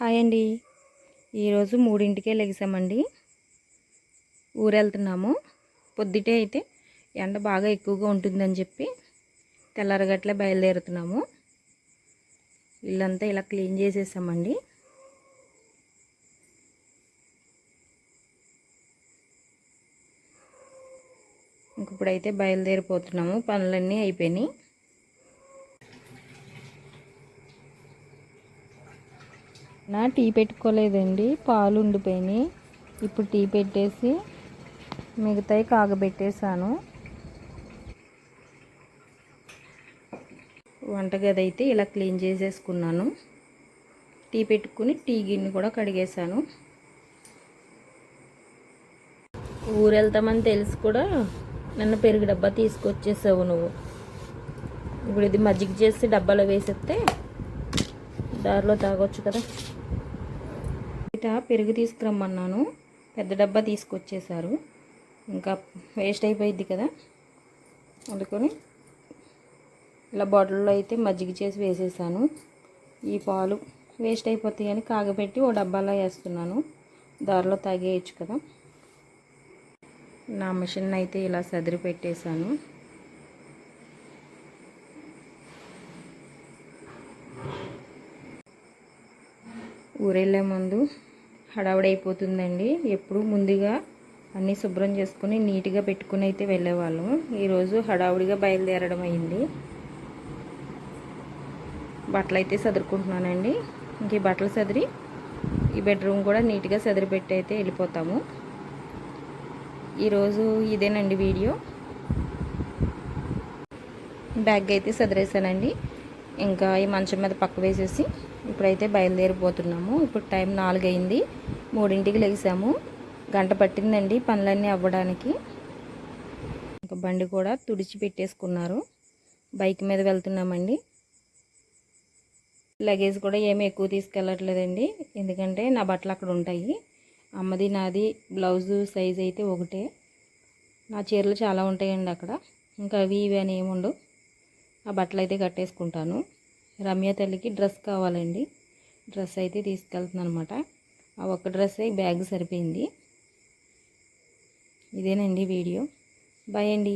Hi అండి. ఈరోజు మూడింటికే లెగిసామండి. ఊరు వెళ్తున్నాము పొద్దుటే అయితే ఎండ బాగా ఎక్కువగా ఉంటుందని చెప్పి తెల్లారగట్లే బయలుదేరుతున్నాము. ఇల్లంతా ఇలా క్లీన్ చేసేసామండి. ఇంక ఇప్పుడైతే బయలుదేరిపోతున్నాము. పనులన్నీ అయిపోయినాయి. నా టీ పెట్టుకోలేదండి పాలు ఉండిపోయినాయి. ఇప్పుడు టీ పెట్టేసి మిగతాయి కాగబెట్టేశాను. వంటగది అయితే ఇలా క్లీన్ చేసేసుకున్నాను. టీ పెట్టుకుని టీ గిన్నె కూడా కడిగేశాను. ఊరు వెళ్తామని తెలిసి కూడా నన్ను పెరుగు డబ్బా తీసుకొచ్చేసావు నువ్వు. ఇప్పుడు ఇది మజ్జిగ చేసి డబ్బాలో వేసేస్తే దారిలో తాగొచ్చు కదా. ఇట పెరుగు తీసుకురమ్మన్నాను. పెద్ద డబ్బా తీసుకొచ్చేసారు ఇంకా వేస్ట్ అయిపోయింది కదా. అందుకొని ఇలా బాటిల్లో అయితే మజ్జిగ చేసి వేసేసాను. ఈ పాలు వేస్ట్ అయిపోతాయి అని కాగబెట్టి ఓ డబ్బాలో వేస్తున్నాను. దారిలో తాగేయచ్చు కదా. నా మిషన్ అయితే ఇలా సదిరి పెట్టేశాను ఊరెళ్ళే ముందు హడావుడైపోతుందండి. ఎప్పుడు ముందుగా అన్నీ శుభ్రం చేసుకుని నీట్గా పెట్టుకుని అయితే వెళ్ళేవాళ్ళం. ఈరోజు హడావుడిగా బయలుదేరడం అయింది. బట్టలు అయితే సదురుకుంటున్నానండి. ఇంక ఈ బట్టలు సదిరి ఈ బెడ్రూమ్ కూడా నీట్గా సదిరి పెట్టి అయితే వెళ్ళిపోతాము. ఈరోజు ఇదేనండి వీడియో. బ్యాగ్ అయితే సదిరేసానండి ఇంకా ఈ మంచం మీద పక్క వేసేసి ఇప్పుడైతే బయలుదేరిపోతున్నాము. ఇప్పుడు టైం నాలుగు అయింది మూడింటికి లేసాము. గంట పట్టిందండి పనులన్నీ అవ్వడానికి. ఇంకా బండి కూడా తుడిచి పెట్టేసుకున్నారు బైక్ మీద వెళ్తున్నామండి. లగేజ్ కూడా ఏమీ ఎక్కువ తీసుకెళ్ళట్లేదండి. ఎందుకంటే నా బట్టలు అక్కడ ఉంటాయి. అమ్మది నాది బ్లౌజు సైజ్ అయితే ఒకటే. నా చీరలు చాలా ఉంటాయండి అక్కడ. ఇంకా అవి ఇవి అని ఏముండవు. ఆ బట్టలు అయితే కట్టేసుకుంటాను. రమ్య తల్లికి డ్రెస్ కావాలండి. డ్రెస్ అయితే తీసుకెళ్తున్నాను అనమాట ఆ ఒక్క డ్రెస్ బ్యాగ్ సరిపోయింది. ఇదేనండి వీడియో. బాయ్ అండి.